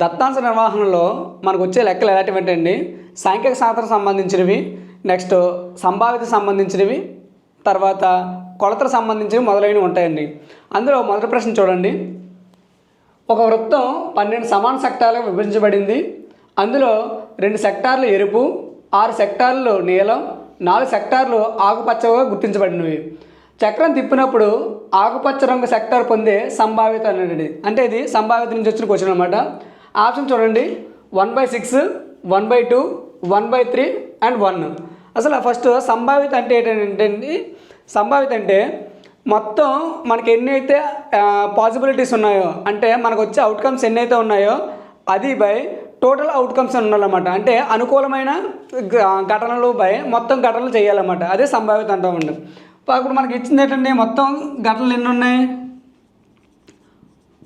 దత్తాంశ నిర్వహణలో మనకు వచ్చే లెక్కలు ఎలాంటివంటే అండి సాంఖ్యక శాస్త్రం సంబంధించినవి నెక్స్ట్ సంభావిత సంబంధించినవి తర్వాత కొలతలు సంబంధించినవి మొదలైనవి ఉంటాయండి. అందులో మొదటి ప్రశ్న చూడండి. ఒక వృత్తం పన్నెండు సమాన సెక్టార్లకు విభజించబడింది. అందులో రెండు సెక్టార్లు ఎరుపు ఆరు సెక్టార్లు నీలం నాలుగు సెక్టార్లు ఆకుపచ్చగా గుర్తించబడినవి. చక్రం తిప్పినప్పుడు ఆకుపచ్చ రంగు సెక్టార్ పొందే సంభావ్యత అనేది అంటే ఇది సంభావ్యత నుంచి వచ్చిన క్వశ్చన్ అనమాట ఆప్షన్ చూడండి. One by six one by two one by three and one. అసలు ఫస్ట్ సంభావిత అంటే ఏంటంటే సంభావిత అంటే మొత్తం మనకి ఎన్ని అయితే పాసిబిలిటీస్ ఉన్నాయో అంటే మనకు వచ్చే అవుట్కమ్స్ ఎన్ని అయితే ఉన్నాయో అది బై టోటల్ అవుట్కమ్స్ ఉండాలన్నమాట. అంటే అనుకూలమైన ఘటనలు బై మొత్తం ఘటనలు చేయాలన్నమాట. అదే సంభావిత అంటామండి ఇప్పుడు మనకి ఇచ్చింది ఏంటంటే మొత్తం ఘటనలు ఎన్ని ఉన్నాయి?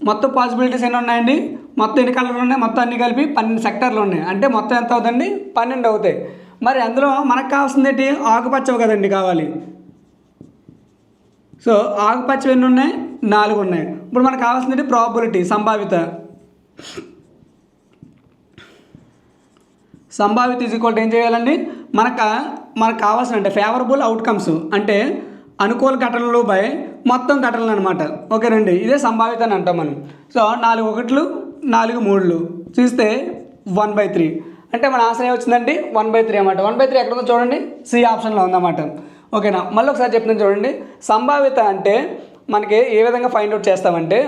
మొత్తం పాసిబిలిటీస్ ఎన్ని ఉన్నాయండి? మొత్తం ఎన్ని కలర్లు ఉన్నాయి? మొత్తం అన్ని కలిపి పన్నెండు సెక్టర్లు ఉన్నాయి. అంటే మొత్తం ఎంత అవుతుంది పన్నెండు అవుతాయి. మరి అందులో మనకు కావాల్సింది ఏంటి? ఆకుపచ్చవి కదండి కావాలి. సో ఆకుపచ్చవి ఎన్ని ఉన్నాయి? నాలుగు ఉన్నాయి. ఇప్పుడు మనకు కావాల్సింది ప్రాబిలిటీ సంభావిత సంభావిత ఈజ్ ఈక్వల్ ఏం చేయాలండి? మనకు మనకు కావాల్సిన అంటే ఫేవరబుల్ అవుట్కమ్స్ అంటే అనుకూల ఘటనలు బై మొత్తం ఘటనలు అనమాట ఓకేనండి ఇదే సంభావిత అని అంటాం మనం. సో నాలుగు ఒకట్లు నాలుగు మూడులు చూస్తే వన్ బై త్రీ. అంటే మన ఆన్సర్ ఏమొచ్చిందండి? వన్ బై త్రీ అనమాట వన్ బై త్రీ ఎక్కడ ఉందో చూడండి సి ఆప్షన్లో ఉందన్నమాట. ఓకేనా? మళ్ళీ ఒకసారి చెప్తున్నాను చూడండి. సంభావిత అంటే మనకి ఏ విధంగా ఫైండ్ అవుట్ చేస్తామంటే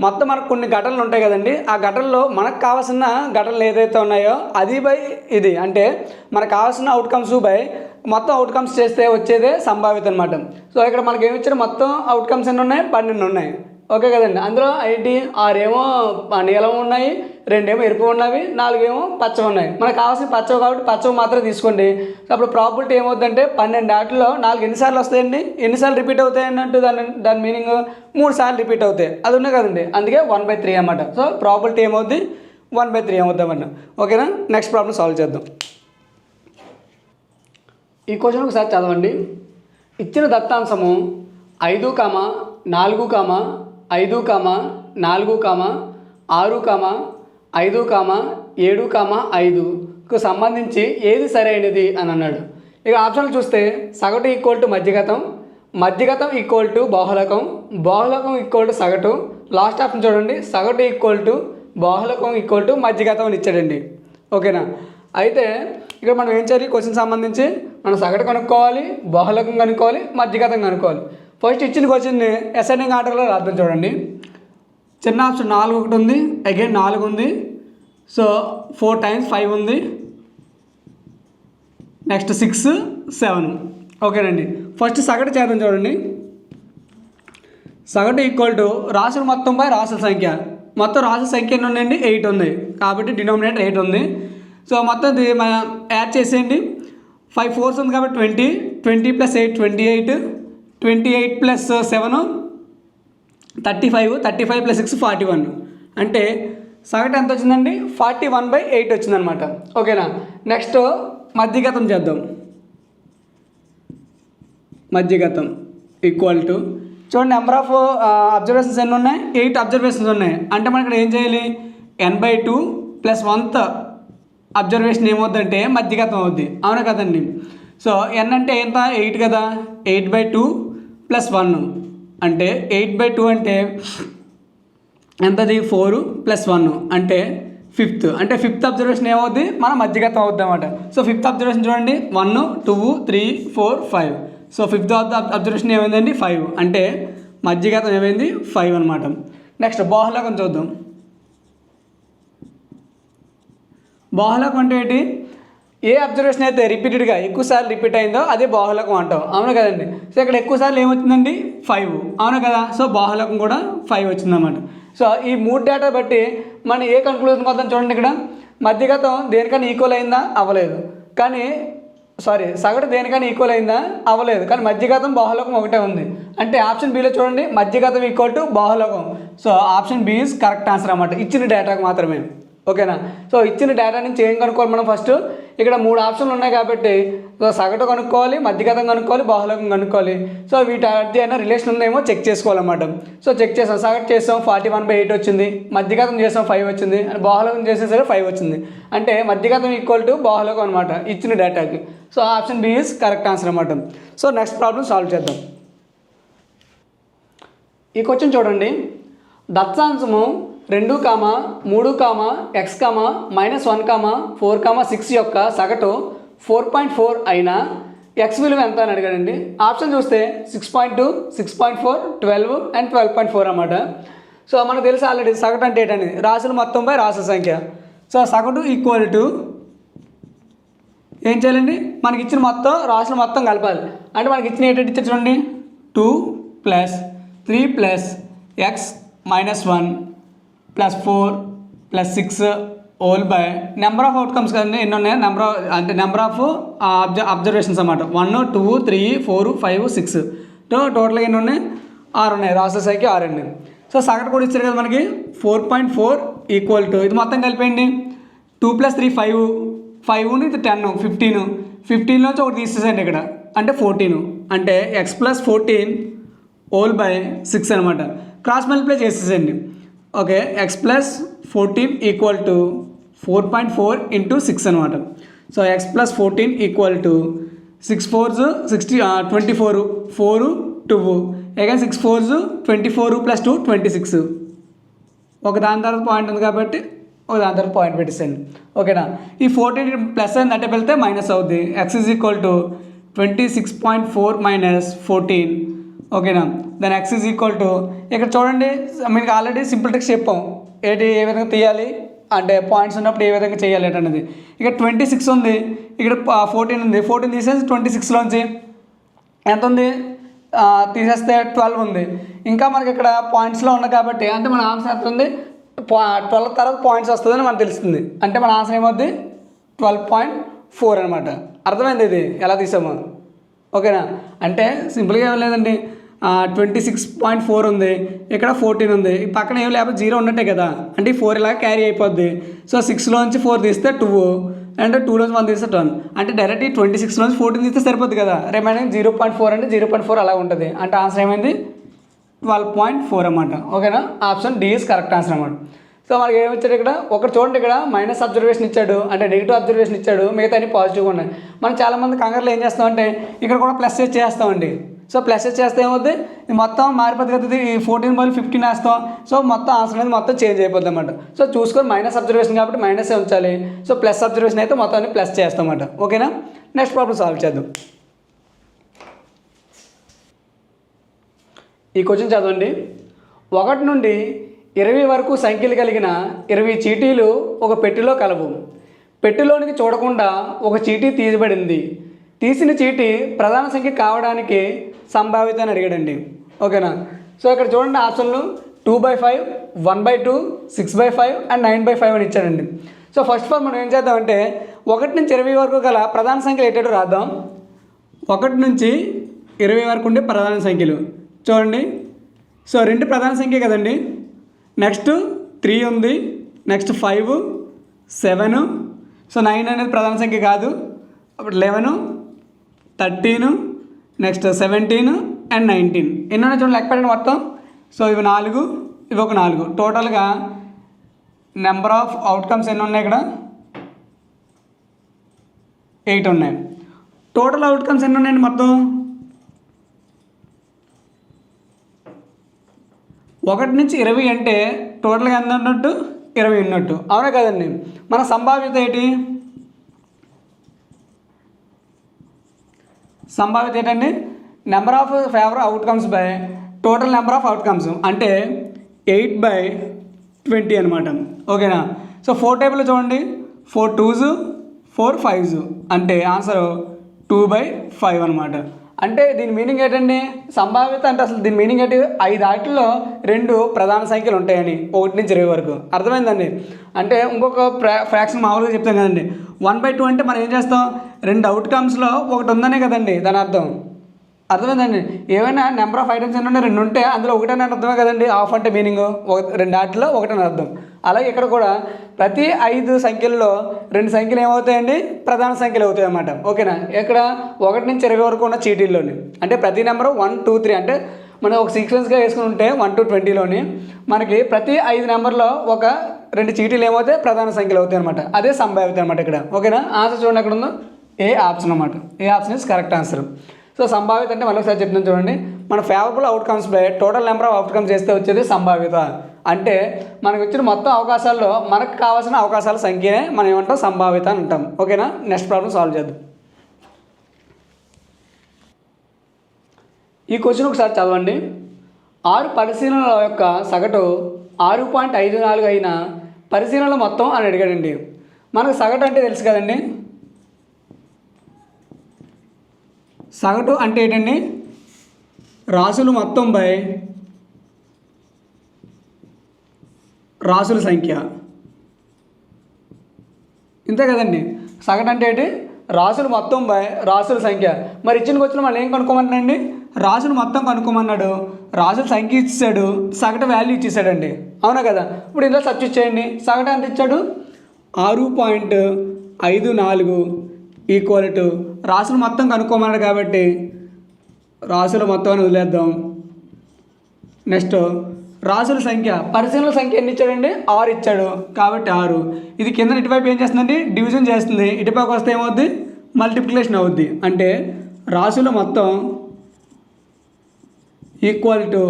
మొత్తం మనకు కొన్ని ఘటనలు ఉంటాయి కదండి ఆ ఘటనలో మనకు కావాల్సిన ఘటనలు ఏదైతే ఉన్నాయో అది బై ఇది. అంటే మనకు కావాల్సిన అవుట్కమ్స్ బై మొత్తం అవుట్కమ్స్ చేస్తే వచ్చేదే సంభావిత అనమాట సో ఇక్కడ మనకి ఏమి ఇచ్చారు? మొత్తం అవుట్కమ్స్ ఎన్ని ఉన్నాయి? పన్నెండు ఉన్నాయి. ఓకే కదండి. అందులో ఏంటి ఆరేమో నీలం ఉన్నాయి రెండేమో ఎరుపు ఉన్నవి నాలుగేమో పచ్చవి ఉన్నాయి. మనకు కావాల్సిన పచ్చవి కాబట్టి పచ్చవి మాత్రం తీసుకోండి. అప్పుడు ప్రాబిలిటీ ఏమవుతుందంటే పన్నెండు ఆటల్లో నాలుగు ఎన్నిసార్లు వస్తాయండి? ఎన్నిసార్లు రిపీట్ అవుతాయి అన్నట్టు దాని దాని మీనింగ్ మూడు సార్లు రిపీట్ అవుతాయి. అది ఉన్నాయి కదండి. అందుకే వన్ బై త్రీ అన్నమాట. సో ప్రాబిలిటీ ఏమవుద్ది? వన్ బై త్రీ ఏమవుతాం ఓకేనా నెక్స్ట్ ప్రాబ్లం సాల్వ్ చేద్దాం. ఈ క్వశ్చన్ ఒకసారి చదవండి. ఇచ్చిన దత్తాంశము ఐదు కామ నాలుగు కామ ఐదు కామ నాలుగు కామ ఆరు కామ ఐదు కామ ఏడు కామ ఐదుకు సంబంధించి ఏది సరైనది అని అన్నాడు. ఇక ఆప్షన్లు చూస్తే సగటు ఈక్వల్ టు మధ్యగతం మధ్యగతం ఈక్వల్ టు బాహులకం బాహులకం ఈక్వల్ టు సగటు. లాస్ట్ ఆప్షన్ చూడండి. సగటు ఈక్వల్ టు బాహులకం ఈక్వల్ టు మధ్యగతం అని ఇచ్చాడండి. ఓకేనా అయితే ఇక్కడ మనం ఏం చేయాలి? క్వశ్చన్ సంబంధించి మనం సగటు కనుక్కోవాలి బహుళకం కనుక్కోవాలి మధ్యగతం కనుక్కోవాలి. ఫస్ట్ ఇచ్చిన క్వశ్చన్ని ఎసెండింగ్ ఆర్డర్లో రాద్దాం చూడండి. చిన్న ఆప్షన్ నాలుగు ఒకటి ఉంది అగైన్ నాలుగు ఉంది. సో ఫోర్ టైమ్స్ ఫైవ్ ఉంది. నెక్స్ట్ సిక్స్ సెవెన్ ఓకేనండి ఫస్ట్ సగటు చేద్దాం చూడండి. సగటు ఈక్వల్ టు రాసులు మొత్తం బై రాసుల సంఖ్య. మొత్తం రాసుల సంఖ్య ఎన్ని ఉందండి? ఎయిట్ ఉంది. కాబట్టి డినామినేటర్ ఎయిట్ ఉంది. సో మొత్తం ఇది మనం యాడ్ చేసేయండి. ఫైవ్ ఫోర్స్ ఉంది కాబట్టి twenty twenty plus eight twenty eight twenty eight plus seven thirty five thirty five plus six forty one అంటే సగటు ఎంత వచ్చిందండి? ఫార్టీ వన్ బై ఎయిట్ వచ్చిందనమాట ఓకేనా నెక్స్ట్ మధ్యగతం చేద్దాం. మధ్యగతం ఈక్వల్ టు చూడండి నెంబర్ ఆఫ్ అబ్జర్వేషన్స్ ఎన్ని ఉన్నాయి? ఎయిట్ అబ్జర్వేషన్స్ ఉన్నాయి. అంటే మనం ఇక్కడ ఏం చేయాలి? N by two plus oneth observation ఏమవుద్దంటే మధ్యగతం అవుద్ది. అవునా కదండి సో ఎన్ అంటే ఎంత? ఎయిట్ కదా? Eight by two plus one. అంటే ఎయిట్ బై టూ అంటే ఎంతది? Four plus one. అంటే ఫిఫ్త్. అంటే ఫిఫ్త్ అబ్జర్వేషన్ ఏమవుద్ది? మన మధ్యగతం అవుద్ది అనమాట సో ఫిఫ్త్ అబ్జర్వేషన్ చూడండి. One two three four five. So fifth observation ఏమైందండి? ఫైవ్. అంటే మధ్యగతం ఏమైంది? ఫైవ్ అనమాట నెక్స్ట్ బాహులకం చూద్దాం. బాహులకం అంటే ఏంటి? ఏ అబ్జర్వేషన్ అయితే రిపీటెడ్గా ఎక్కువసార్లు రిపీట్ అయిందో అదే బాహులకం అంటాం. అవును కదండి? సో ఇక్కడ ఎక్కువసార్లు ఏమొచ్చిందండి? ఫైవ్. అవును కదా? సో బాహులకం కూడా ఫైవ్ వచ్చిందన్నమాట. సో ఈ మూడు డేటా బట్టి మనం ఏ కన్క్లూజన్ వద్దాం చూడండి ఇక్కడ. మధ్యగతం దేనికైనా ఈక్వల్ అయిందా? అవ్వలేదు. కానీ సారీ సగటు దేనికైనా ఈక్వల్ అయిందా? అవ్వలేదు. కానీ మధ్యగతం బాహులోకం ఒకటే ఉంది. అంటే ఆప్షన్ బిలో చూడండి. మధ్యగతం equal to బాహులోకం. So option B is correct answer అన్నమాట. ఇచ్చిన డేటాకు మాత్రమే. ఓకేనా? సో ఇచ్చిన డేటా నుంచి ఏం కనుక్కోవాలి మనం ఫస్ట్ ఇక్కడ మూడు ఆప్షన్లు ఉన్నాయి కాబట్టి సగటు కనుక్కోవాలి మధ్యగతం కనుక్కోవాలి బాహులకం కనుక్కోవాలి. సో వీటి అయినా రిలేషన్ ఉందేమో చెక్ చేసుకోవాలన్నమాట. సో చెక్ చేసాం సగటు చేసాం ఫార్టీ వన్ బై ఎయిట్ వచ్చింది. మధ్యగతం చేసాం ఫైవ్ వచ్చింది. అండ్ బాహులకం చేసేసరికి ఫైవ్ వచ్చింది. అంటే మధ్యగతం ఈక్వల్ టు బాహులకం అనమాట ఇచ్చిన డేటాకి so option B is correct answer అనమాట సో నెక్స్ట్ ప్రాబ్లం సాల్వ్ చేద్దాం. ఈ క్వశ్చన్ చూడండి. దత్తాంశము రెండు కామ మూడు comma X comma minus one comma four comma six యొక్క సగటు ఫోర్ పాయింట్ ఫోర్ అయినా ఎక్స్ విలువ ఎంత అని అడిగాడండి. ఆప్షన్ చూస్తే six point two six point four twelve and twelve point four అన్నమాట. సో మనకు తెలుసు ఆల్రెడీ సగటు అంటే ఏంటని. రాసులు మొత్తంపై రాసుల సంఖ్య. సో సగటు ఈక్వల్ టు ఏం చేయాలండి? మనకి ఇచ్చిన మొత్తం రాసులు మొత్తం కలపాలి. అంటే మనకి ఇచ్చిన ఏంటంటే ఇచ్చారు చూడండి. Two plus three plus X minus one plus four plus six whole by number of outcomes కదండి ఎన్ని ఉన్నాయి నెంబర్ ఆఫ్ అంటే నెంబర్ ఆఫ్ అబ్జ అబ్జర్వేషన్స్ అన్నమాట. One two three four five six to టోటల్గా ఎన్ని ఉన్నాయి ఆరు ఉన్నాయి. రాసుల సంఖ్య ఆరు అండి. సో సగటు కూడా ఇచ్చారు కదా మనకి? Four point four equal to ఇది మొత్తం కలిపేయండి. Two plus three five five ఇది టెన్ ఫిఫ్టీన్ ఫిఫ్టీన్ నుంచి ఒకటి తీసేసండి ఇక్కడ. అంటే ఫోర్టీన్ అంటే X plus fourteen whole by six అనమాట cross multiply చేసేసండి okay X plus fourteen equal to four point four into six అనమాట so X plus fourteen equal to six fours sixty twenty four four two again six fours twenty four plus two twenty six ఒక దాని తర్వాత point ఉంది కాబట్టి ఒక దాని తర్వాత point పెట్టేసేయండి. ఓకేనా? ఈ ఫోర్టీన్ ప్లస్ అయింది అంటే వెళ్తే మైనస్ అవుద్ది. X is equal to twenty six point four minus fourteen ఓకేనా? దాని ఎక్స్ ఈజ్ ఈక్వల్ టు ఇక్కడ చూడండి మీకు ఆల్రెడీ సింపుల్ ట్రిక్స్ చెప్పాం. ఏంటి ఏ విధంగా తీయాలి? అంటే పాయింట్స్ ఉన్నప్పుడు ఏ విధంగా చేయాలి అనేది ఇక్కడ ట్వంటీ సిక్స్ ఉంది. ఇక్కడ ఫోర్టీన్ ఉంది. ఫోర్టీన్ తీసేసి ట్వంటీ సిక్స్లోంచి ఎంత ఉంది? తీసేస్తే ట్వెల్వ్ ఉంది. ఇంకా మనకి ఇక్కడ పాయింట్స్లో ఉంది కాబట్టి అంటే మన ఆన్సర్ ఎంత ఉంది? ట్వెల్వ్ తర్వాత పాయింట్స్ వస్తుందని మనకు తెలుస్తుంది. అంటే మన ఆన్సర్ ఏమవుద్ది? ట్వెల్వ్ పాయింట్ ఫోర్ అనమాట అర్థమైంది ఇది? ఎలా తీసామో? ఓకేనా? అంటే సింపుల్గా ఏం లేదండి. ట్వంటీ సిక్స్ పాయింట్ ఫోర్ ఉంది. ఇక్కడ ఫోర్టీన్ ఉంది. ఈ పక్కన ఏం లేకపోతే జీరో ఉన్నట్టే కదా. అంటే ఫోర్ ఇలా క్యారీ అయిపోద్ది. సో సిక్స్లోంచి ఫోర్ తీస్తే టూ అండ్ టూలోంచి వన్ తీస్తే టెన్ అంటే డైరెక్ట్ ఈ ట్వంటీ సిక్స్లోంచి ఫోర్టీన్ తీస్తే సరిపోద్ది కదా. రిమైనింగ్ జీరో పాయింట్ ఫోర్ అంటే జీరో పాయింట్ ఫోర్ అలా ఉంటుంది. అంటే ఆన్సర్ ఏమైంది? ట్వెల్వ్ పాయింట్ ఫోర్ అనమాట ఓకేనా option D is correct answer అనమాట సో మనకి ఏమి ఇచ్చాడు ఇక్కడ? ఒకటి చూడండి ఇక్కడ. మైనస్ అబ్జర్వేషన్ ఇచ్చాడు. అంటే నెగిటివ్ అబ్జర్వేషన్ ఇచ్చాడు. మిగతా అన్ని పాజిటివ్గా ఉన్నాయి. మనం చాలామంది కంగారులో ఏం చేస్తామంటే ఇక్కడ కూడా ప్లస్ చేస్తామండి సో ప్లస్ చేస్తే ఏమవుద్ది? ఇది మొత్తం మారిపోతుంది కదా ఇది. ఫోర్టీన్ బదులు ఫిఫ్టీన్ వేస్తాం. సో మొత్తం ఆన్సర్ అనేది మొత్తం చేంజ్ అయిపోద్ది అనమాట సో చూసుకొని మైనస్ అబ్జర్వేషన్ కాబట్టి మైనస్ ఉంచాలి? సో ప్లస్ అబ్జర్వేషన్ అయితే మొత్తం అన్ని ప్లస్ చేస్తాం అన్నమాట. ఓకేనా నెక్స్ట్ ప్రాబ్లం సాల్వ్ చేద్దాం. ఈ క్వశ్చన్ చదవండి. ఒకటి నుండి ఇరవై వరకు సంఖ్యలు కలిగిన ఇరవై చీటీలు ఒక పెట్టెలో కలవు. పెట్టెలోనికి చూడకుండా ఒక చీటీ తీయబడింది. తీసిన చీటీ ప్రధాన సంఖ్య కావడానికి సంభావిత అని అడిగాడండి. ఓకేనా? సో ఇక్కడ చూడండి ఆప్షన్లు two by five one by two six by five and nine by five అని ఇచ్చాడండి. సో ఫస్ట్ ఆఫ్ ఆల్ మనం ఏం చేద్దామంటే ఒకటి నుంచి ఇరవై వరకు గల ప్రధాన సంఖ్యలు ఏంటో రాద్దాం? ఒకటి నుంచి ఇరవై వరకు ఉండే ప్రధాన సంఖ్యలు. చూడండి. సో రెండు ప్రధాన సంఖ్య కదండి. నెక్స్ట్ త్రీ ఉంది. Next five seven. So nine అనేది ప్రధాన సంఖ్య కాదు. అప్పుడు eleven thirteen next seventeen and nineteen. ఎన్ని ఉన్నాయి చూడండి లెక్క పెట్టండి మొత్తం. సో ఇవి నాలుగు ఇవి ఒక నాలుగు. టోటల్గా నెంబర్ ఆఫ్ అవుట్కమ్స్ ఎన్ని ఉన్నాయి ఇక్కడ? ఎయిట్ ఉన్నాయి. టోటల్ అవుట్కమ్స్ ఎన్ని ఉన్నాయండి మొత్తం? ఒకటి నుంచి ఇరవై అంటే టోటల్గా ఎంత ఉన్నట్టు? ఇరవై ఉన్నట్టు. అవునా కదండి? మన సంభావ్యత ఏంటి? సంభావ్యత ఏంటండి? Number of favour outcomes by total number of outcomes అంటే ఎయిట్ బై ట్వంటీ అనమాట ఓకేనా సో ఫోర్ టేబుల్ చూడండి. ఫోర్ టూస్ ఫోర్ ఫైవ్స్ అంటే ఆన్సర్ టూ బై ఫైవ్ అనమాట అంటే దీని మీనింగ్ ఏంటండి? సంభావ్యత అంటే అసలు దీని మీనింగ్ ఏంటి? ఐదు ఆటల్లో రెండు ప్రధాన సంఖ్యలు ఉంటాయని ఒకటి నుంచి ఇరవై వరకు. అర్థమైందండి? అంటే ఇంకొక ఫ్రాక్షన్ మామూలుగా చెప్తాం కదండి. వన్ బై టూ అంటే మనం ఏం చేస్తాం? రెండు అవుట్కమ్స్లో ఒకటి ఉందనే కదండి దాని అర్థం. అర్థమైందండి? ఏమైనా నెంబర్ ఆఫ్ ఐటమ్స్ ఏమైనా రెండు ఉంటే అందులో ఒకటే అర్థమే కదండి. ఆఫ్ అంటే మీనింగ్ ఒక రెండు ఆటల్లో ఒకటే అర్థం. అలాగే ఇక్కడ కూడా ప్రతి ఐదు సంఖ్యల్లో రెండు సంఖ్యలు ఏమవుతాయండి? ప్రధాన సంఖ్యలు అవుతాయి అన్నమాట. ఓకేనా? ఇక్కడ ఒకటి నుంచి ఇరవై వరకు ఉన్న చీటీల్లోని అంటే ప్రతి నెంబరు వన్ టూ త్రీ అంటే మనం ఒక సీక్వెన్స్గా వేసుకుని ఉంటే వన్ టు ట్వంటీలోని మనకి ప్రతి ఐదు నెంబర్లో ఒక రెండు చీటీలు ఏమవుతాయి? ప్రధాన సంఖ్యలు అవుతాయి అనమాట అదే సంభావ్యత అనమాట ఇక్కడ. ఓకేనా? ఆన్సర్ చూడండి ఎక్కడ ఉందో ఏ ఆప్షన్ అనమాట A option is correct answer. So సంభావ్యత అంటే మళ్ళీ ఒకసారి చెప్తున్నాను చూడండి. మన favourable outcomes by total number of outcomes చేస్తే వచ్చేది సంభావ్యత. అంటే మనకు వచ్చిన మొత్తం అవకాశాల్లో మనకు కావాల్సిన అవకాశాల సంఖ్యనే మనం ఏమంటాం? సంభావిత అని అంటాం ఓకేనా? నెక్స్ట్ ప్రాబ్లం సాల్వ్ చేద్దాం. ఈ క్వశ్చన్ ఒకసారి చదవండి. ఆరు పరిశీలనల యొక్క సగటు ఆరు పాయింట్ ఐదు నాలుగు అయిన పరిశీలనల మొత్తం అని అడిగాడండి. మనకు సగటు అంటే తెలుసు కదండి? సగటు అంటే ఏంటండి? రాసులు మొత్తం బై రాసుల సంఖ్య. ఇంతే కదండి. సగటు అంటే ఏంటి? రాసులు మొత్తం బై రాసుల సంఖ్య. మరి ఇచ్చిన వచ్చిన మళ్ళీ ఏం కనుక్కోమన్నాడండి రాసులు మొత్తం కనుక్కోమన్నాడు. రాసుల సంఖ్య ఇచ్చాడు. సగటు వాల్యూ ఇచ్చేసాడండి. అవునా కదా? ఇప్పుడు ఇందులో సబ్స్టిట్యూట్ చేయండి. సగటు ఎంత ఇచ్చాడు? ఆరు పాయింట్ ఐదు నాలుగు ఈక్వల్ టు రాసులు మొత్తం కనుక్కోమన్నాడు కాబట్టి రాసులు మొత్తం అని వదిలేద్దాం. నెక్స్ట్ రాసుల సంఖ్య. పరిశీలనల సంఖ్య ఎన్ని ఇచ్చాడండి? ఆరు ఇచ్చాడు. కాబట్టి ఆరు. ఇది కింద ఇటువైపు ఏం చేస్తుందండి? డివిజన్ చేస్తుంది. ఇటుపైకి వస్తే ఏమవుద్ది? మల్టిప్లికేషన్ అవుద్ది. అంటే రాసుల మొత్తం equal to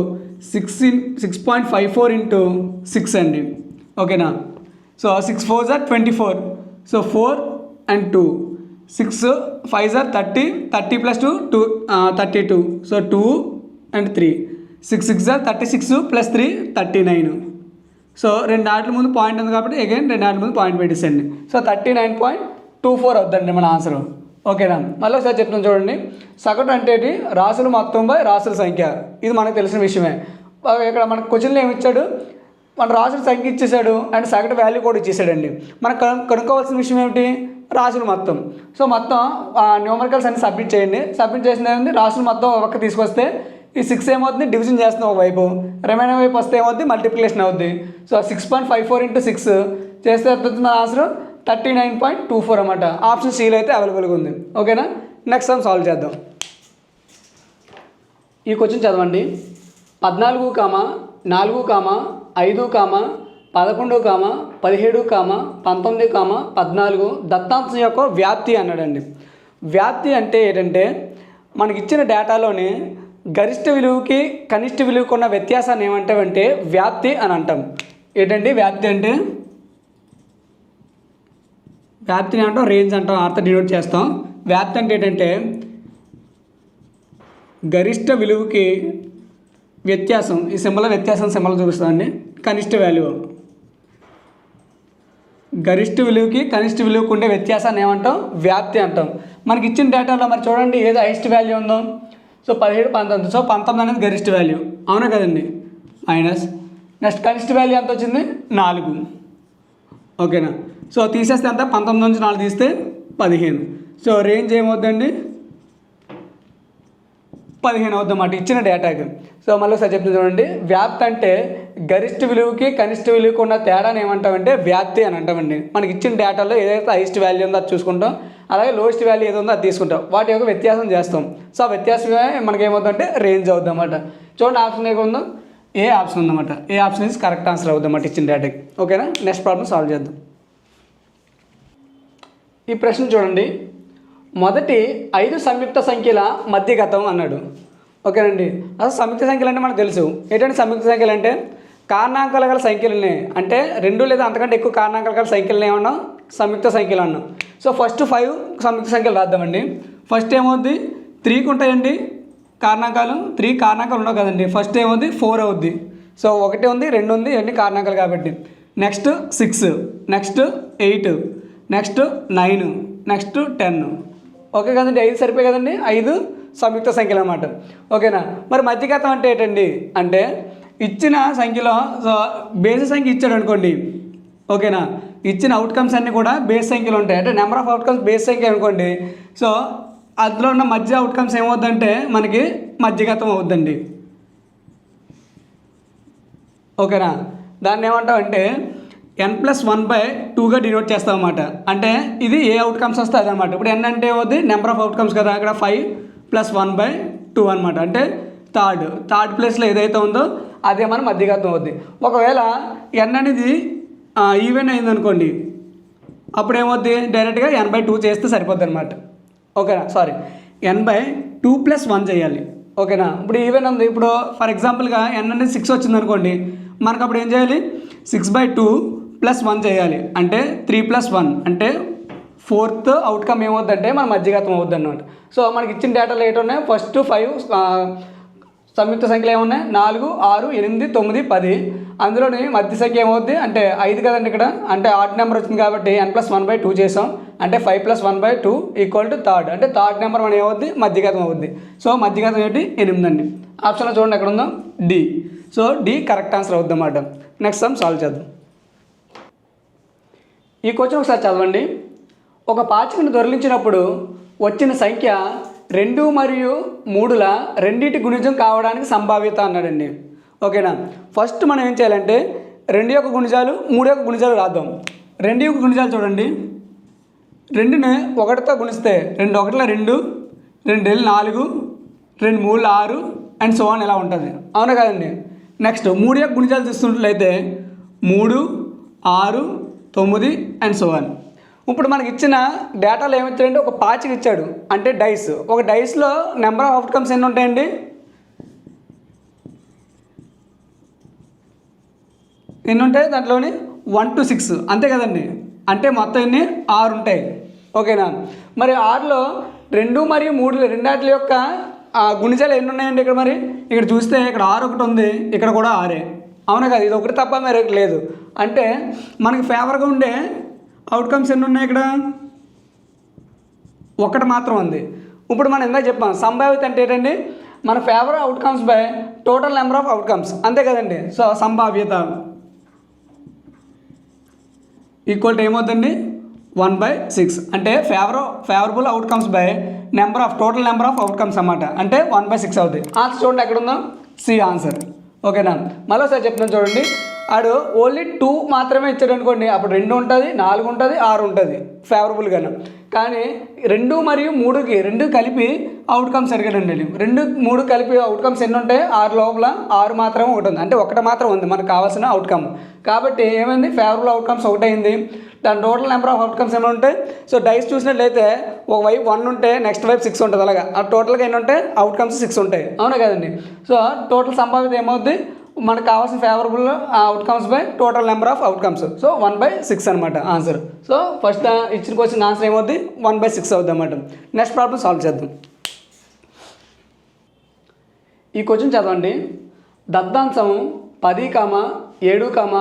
six in six point five four into six అండి. ఓకేనా? So six four are twenty four. So four and two. Six five are thirty. Thirty plus two two thirty two. So two and three. Six six thirty six plus three thirty nine. So రెండు ఆటల ముందు point ఉంది కాబట్టి again రెండు ఆటల ముందు point పెట్టేసండి so thirty nine point two four అవుతుందండి మన ఆన్సర్. ఓకేనా మళ్ళీ ఒకసారి చెప్తున్నాను చూడండి. సగటు అంటే ఏంటి? రాసులు మొత్తం బై రాసుల సంఖ్య. ఇది మనకు తెలిసిన విషయమే. ఇక్కడ మనకు క్వశ్చన్లో ఏమి ఇచ్చాడు? మన రాసుల సంఖ్య ఇచ్చేసాడు అండ్ సగటు వాల్యూ కూడా ఇచ్చేసాడండి. మనకు కను- కనుక్కోవాల్సిన విషయం ఏమిటి? రాసులు మొత్తం. సో మొత్తం న్యూమరికల్స్ అన్ని సబ్మిట్ చేయండి. సబ్మిట్ చేసిన రాసులు మొత్తం ఒక్క తీసుకొస్తే ఈ సిక్స్ ఏమవుతుంది? డివిజన్ చేస్తున్నాం ఒక వైపు. రిమైనింగ్ వైపు వస్తే ఏమవుతుంది? మల్టిప్లికేషన్ అవుద్ది. So six point five four into six చేస్తే ఎంత మన answer thirty nine point two four అనమాట ఆప్షన్ సీలో అయితే అవైలబుల్గా ఉంది. ఓకేనా నెక్స్ట్ సమ్ సాల్వ్ చేద్దాం. ఈ క్వశ్చన్ చదవండి. పద్నాలుగు కామ నాలుగు కామ ఐదు కామ పదకొండు కామ పదిహేడు కామ పంతొమ్మిది కామ పద్నాలుగు. దత్తాంశం యొక్క వ్యాప్తి అన్నాడండి. వ్యాప్తి అంటే ఏంటంటే మనకి ఇచ్చిన డేటాలోని గరిష్ట విలువకి కనిష్ట విలువకు ఉన్న వ్యత్యాసాన్ని ఏమంటామంటే వ్యాప్తి అని అంటాం. ఏంటండి వ్యాప్తి అంటే? వ్యాప్తిని అంటాం రేంజ్ అంటాం అర్థం డినోట్ చేస్తాం. వ్యాప్తి అంటే ఏంటంటే గరిష్ట విలువకి వ్యత్యాసం ఈ సింబల్ వ్యత్యాసం సింబల్ చూపిస్తుందండి కనిష్ట వాల్యూ గరిష్ట విలువకి కనిష్ట విలువకు ఉండే వ్యత్యాసాన్ని ఏమంటాం? వ్యాప్తి అంటాం. మనకి ఇచ్చిన డేటాలో మరి చూడండి ఏదో హైయెస్ట్ వాల్యూ ఉందో. సో పదిహేడు పంతొమ్మిది. సో పంతొమ్మిది అనేది గరిష్ట వాల్యూ అవునా కదండి? మైనస్ నెక్స్ట్ కనిష్ట వాల్యూ ఎంత వచ్చింది? నాలుగు. ఓకేనా? సో తీసేస్తే ఎంత? పంతొమ్మిది నుంచి నాలుగు తీస్తే పదిహేను. సో రేంజ్ ఏమవుద్దండి? పదిహేను అవుద్ది అన్నమాట. ఇచ్చిన డేటాకి సో మళ్ళీ ఒకసారి చెప్తుంది చూడండి. వ్యాప్తి అంటే గరిష్ట విలువకి కనిష్ట విలువకి ఉన్న తేడాని ఏమంటామంటే వ్యాప్తి అని అంటామండి. మనకి ఇచ్చిన డేటాలో ఏదైతే హైయెస్ట్ వాల్యూ ఉందో అది చూసుకుంటాం. అలాగే లోయెస్ట్ వాల్యూ ఏదో ఉందో అది తీసుకుంటాం. వాటి యొక్క వ్యత్యాసం చేస్తాం. సో ఆ వ్యత్యాసమే మనకి ఏమవుతుందంటే రేంజ్ అవుద్ది అనమాట చూడండి ఆప్షన్ ఏముందో ఏ ఆప్షన్ ఉందన్నమాట? A option is correct answer అవుద్ది అన్నమాట ఇచ్చిన డేటాకి ఓకేనా? నెక్స్ట్ ప్రాబ్లం సాల్వ్ చేద్దాం. ఈ ప్రశ్న చూడండి. మొదటి ఐదు సంయుక్త సంఖ్యల మధ్యగతం అన్నాడు. ఓకేనండి. అసలు సంయుక్త సంఖ్యలు అంటే మనకు తెలుసు. ఏంటంటే సంయుక్త సంఖ్యలు అంటే కారణాంకాలు గల సంఖ్యలని అంటే రెండు లేదా అంతకంటే ఎక్కువ కారణాంకాలు గల సంఖ్యలను ఏమన్నాం? సంయుక్త సంఖ్యలు అన్నాం. సో ఫస్ట్ ఫైవ్ సంయుక్త సంఖ్యలు రాద్దామండి. ఫస్ట్ ఏమవుద్ది? త్రీకి ఉంటాయండి కారణాంకాలు. త్రీ కారణాంకాలు ఉండవు కదండి. ఫస్ట్ ఏమవుద్ది? ఫోర్ అవుద్ది. సో ఒకటి ఉంది రెండు ఉంది ఇవన్నీ కారణాంకాలు కాబట్టి. Next six next eight next nine next ten okay కదండి? ఐదు సరిపోయి కదండి? ఐదు సంయుక్త సంఖ్యలు అన్నమాట. ఓకేనా మరి మధ్యగతం అంటే ఏంటండి? అంటే ఇచ్చిన సంఖ్యలో సో బేసి సంఖ్య ఇచ్చాడు అనుకోండి. ఓకేనా? ఇచ్చిన అవుట్కమ్స్ అన్నీ కూడా బేస్ సంఖ్యలు ఉంటాయి. అంటే నెంబర్ ఆఫ్ అవుట్కమ్స్ బేస్ సంఖ్య అనుకోండి. సో అందులో ఉన్న మధ్య అవుట్కమ్స్ ఏమవుద్దంటే మనకి మధ్యగతం అవుద్దండి. ఓకేనా? దాన్ని ఏమంటామంటే ఎన్ ప్లస్ వన్ బై టూగా డినోట్ చేస్తాం అనమాట అంటే ఇది ఏ అవుట్కమ్స్ వస్తే అదనమాట ఇప్పుడు ఎన్ అంటే ఏమవుద్ది? నెంబర్ ఆఫ్ అవుట్కమ్స్ కదా అక్కడ five plus one by two అనమాట అంటే థర్డ్ థర్డ్ ప్లేస్లో ఏదైతే ఉందో అదే మన మధ్యగతం అవుద్ది ఒకవేళ ఎన్ అనేది ఈవెన్ అయిందనుకోండి అప్పుడు ఏమవుద్ది డైరెక్ట్గా ఎన్ బై టూ చేస్తే సరిపోద్ది అనమాట ఓకేనా? Sorry N by two plus one చేయాలి. ఓకేనా? ఇప్పుడు ఈవెన్ ఉంది. ఇప్పుడు ఫర్ ఎగ్జాంపుల్గా ఎన్ అనేది సిక్స్ వచ్చింది అనుకోండి మనకు అప్పుడు ఏం చేయాలి? Six by two plus one చేయాలి. అంటే త్రీ ప్లస్ వన్ అంటే ఫోర్త్ అవుట్కమ్ ఏమవుద్దంటే మన మధ్యగతం అవుద్ది అనమాట సో మనకి ఇచ్చిన డేటాలు ఏంటి ఉన్నాయి? ఫస్ట్ ఫైవ్ సంయుక్త సంఖ్యలు ఏమున్నాయి? నాలుగు ఆరు ఎనిమిది తొమ్మిది పది. అందులోని మధ్య సంఖ్య ఏమవుద్ది? అంటే ఐదు కదండి ఇక్కడ. అంటే ఆడ్ నెంబర్ వచ్చింది కాబట్టి N plus one by two చేసాం. అంటే five plus one by two equal to third అంటే థర్డ్ నెంబర్ మనం ఏమవుద్ది? మధ్యగతం అవుద్ది. సో మధ్యగతం ఏంటి? ఎనిమిది అండి. ఆప్షన్లో చూడండి ఎక్కడ ఉందో. D so D correct answer అవుద్ది అన్నమాట నెక్స్ట్ సమ్ సాల్వ్ చేద్దాం. ఈ క్వశ్చన్ ఒకసారి చదవండి. ఒక పాచికను దొరిలించినప్పుడు వచ్చిన సంఖ్య రెండు మరియు మూడుల రెండింటి గుణిజం కావడానికి సంభావ్యత అన్నాడండి. ఓకేనా? ఫస్ట్ మనం ఏం చేయాలంటే రెండు యొక్క గుణిజాలు మూడు యొక్క గుణిజాలు రాద్దాం. రెండు యొక్క గుణిజాలు చూడండి. రెండుని ఒకటితో గుణిస్తే రెండు ఒకటిలో రెండు రెండు ఏళ్ళు నాలుగు రెండు మూడు ఆరు అండ్ సో అని ఇలా ఉంటుంది. అవునా కదండి? నెక్స్ట్ మూడు యొక్క గుణిజాలు చూస్తున్నట్లయితే మూడు ఆరు తొమ్మిది అండ్ సో అని ఇప్పుడు మనకి ఇచ్చిన డేటాలో ఏమిచ్చాడంటే ఒక పాచిక ఇచ్చాడు. అంటే డైస్. ఒక డైస్లో నెంబర్ ఆఫ్ అవుట్కమ్స్ ఎన్ని ఉంటాయండి? ఎన్ని ఉంటాయి దాంట్లోని? One two six. అంతే కదండి. అంటే మొత్తం ఎన్ని? ఆరు ఉంటాయి. ఓకేనా? మరి ఆరులో రెండు మరియు మూడు రెండాటి యొక్క గుణిజాలు ఎన్ని ఉన్నాయండి ఇక్కడ మరి? ఇక్కడ చూస్తే ఇక్కడ ఆరు ఒకటి ఉంది. ఇక్కడ కూడా ఆరే. అవునా కదా? ఇది ఒకటి తప్ప మరి లేదు. అంటే మనకి ఫేవర్గా ఉండే అవుట్కమ్స్ ఎన్ని ఉన్నాయి ఇక్కడ? ఒకటి మాత్రం ఉంది. ఇప్పుడు మనం ఇందాక చెప్పాం సంభావ్యత అంటే ఏంటండి? మన favour outcomes by total number of outcomes అంతే కదండి? సో సంభావ్యత. ఈక్వల్ టు ఏమవుతుంది? వన్ బై సిక్స్ అంటే favour favourable outcomes by number of total number of outcomes అన్నమాట. అంటే వన్ బై సిక్స్ అవుతుంది ఆన్సర్ చూడండి ఎక్కడ ఉందో సి ఆన్సర్ ఓకేనా మరోసారి చెప్తున్నాను చూడండి. ఆడు ఓన్లీ టూ మాత్రమే ఇచ్చాడు అనుకోండి అప్పుడు రెండు ఉంటుంది నాలుగు ఉంటుంది ఆరు ఉంటుంది ఫేవరబుల్గాను కానీ రెండు మరియు మూడుకి రెండు కలిపి అవుట్కమ్స్ అడిగాడండి రెండు మూడు కలిపి అవుట్కమ్స్ ఎన్ని ఉంటాయి? ఆరు లోపల ఆరు మాత్రమే ఒకటి ఉంది. అంటే ఒకటి మాత్రం ఉంది మనకు కావాల్సిన అవుట్కమ్ కాబట్టి ఏమైంది? ఫేవరబుల్ అవుట్కమ్స్ ఒకటి అయింది దాని టోటల్ నెంబర్ ఆఫ్ అవుట్కమ్స్ ఏమైనా ఉంటాయి? సో డైస్ చూసినట్లయితే ఒక వైపు వన్ ఉంటే నెక్స్ట్ వైపు సిక్స్ ఉంటుంది అలాగా. ఆ టోటల్గా ఎన్ని ఉంటాయి? అవుట్కమ్స్ సిక్స్ ఉంటాయి. అవునా కదండి? సో టోటల్ సంభావ్యత ఏమవుద్ది? మనకు కావాల్సిన favourable outcomes by total number of outcomes so one by six అనమాట ఆన్సర్ సో ఫస్ట్ ఇచ్చిన క్వశ్చన్ ఆన్సర్ ఏమవుద్ది? వన్ బై సిక్స్ అవుద్ది అనమాట నెక్స్ట్ ప్రాబ్లం సాల్వ్ చేద్దాం. ఈ క్వశ్చన్ చదవండి. దత్తాంశం పది కామ ఏడు కామ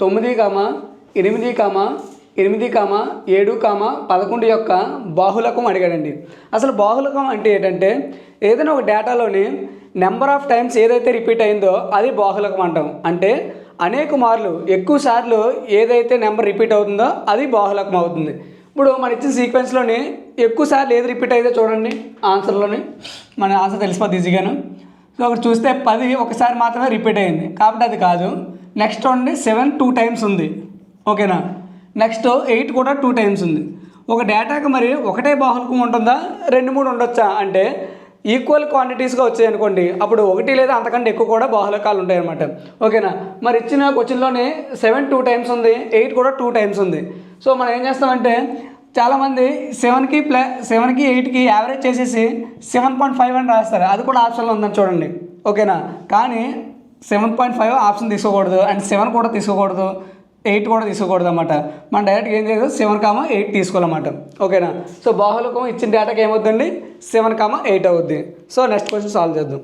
తొమ్మిది కామ ఎనిమిది కామ ఎనిమిది కామ ఏడు కామ పదకొండు యొక్క బాహులకం అడిగాడండి. అసలు బాహులకం అంటే ఏంటంటే ఏదైనా ఒక డేటాలోని నెంబర్ ఆఫ్ టైమ్స్ ఏదైతే రిపీట్ అయిందో అది బాహులకం అంటాం. అంటే అనేక మార్లు ఎక్కువ సార్లు ఏదైతే నెంబర్ రిపీట్ అవుతుందో అది బాహులకం అవుతుంది. ఇప్పుడు మన ఇచ్చిన సీక్వెన్స్లోని ఎక్కువ సార్లు ఏది రిపీట్ అయితే చూడండి ఆన్సర్లోని. మన ఆన్సర్ తెలిసిపోద్ది ఈజీగాను. సో అక్కడ చూస్తే పది ఒకసారి మాత్రమే రిపీట్ అయింది. కాబట్టి అది కాదు. నెక్స్ట్ ఉండి సెవెన్ టూ టైమ్స్ ఉంది. ఓకేనా? నెక్స్ట్ ఎయిట్ కూడా టూ టైమ్స్ ఉంది. ఒక డేటాకి మరి ఒకటే బాహుల్కం ఉంటుందా? రెండు మూడు ఉండొచ్చా? అంటే ఈక్వల్ క్వాంటిటీస్గా వచ్చాయి అనుకోండి అప్పుడు ఒకటి లేదా అంతకంటే ఎక్కువ కూడా బాహులకాలు ఉంటాయి అనమాట ఓకేనా? మరి ఇచ్చిన క్వశ్చన్లోనే సెవెన్ టూ టైమ్స్ ఉంది ఎయిట్ కూడా టూ టైమ్స్ ఉంది. సో మనం ఏం చేస్తామంటే చాలామంది సెవెన్కి ప్లే సెవెన్కి ఎయిట్కి యావరేజ్ చేసేసి సెవెన్ పాయింట్ ఫైవ్ అని రాస్తారు. అది కూడా ఆప్షన్లో ఉందని చూడండి. ఓకేనా? కానీ సెవెన్ పాయింట్ ఫైవ్ ఆప్షన్ తీసుకోకూడదు అండ్ సెవెన్ కూడా తీసుకోకూడదు. ఎయిట్ కూడా తీసుకోకూడదు అనమాట మనం డైరెక్ట్గా ఏం చేయదు సెవెన్ కామా ఎయిట్ తీసుకోవాలన్నమాట. ఓకేనా? సో బాహులకం ఇచ్చిన డేటాకి ఏమవుతుందండి సెవెన్ కామా ఎయిట్ అవుద్ది. సో నెక్స్ట్ క్వశ్చన్ సాల్వ్ చేద్దాం.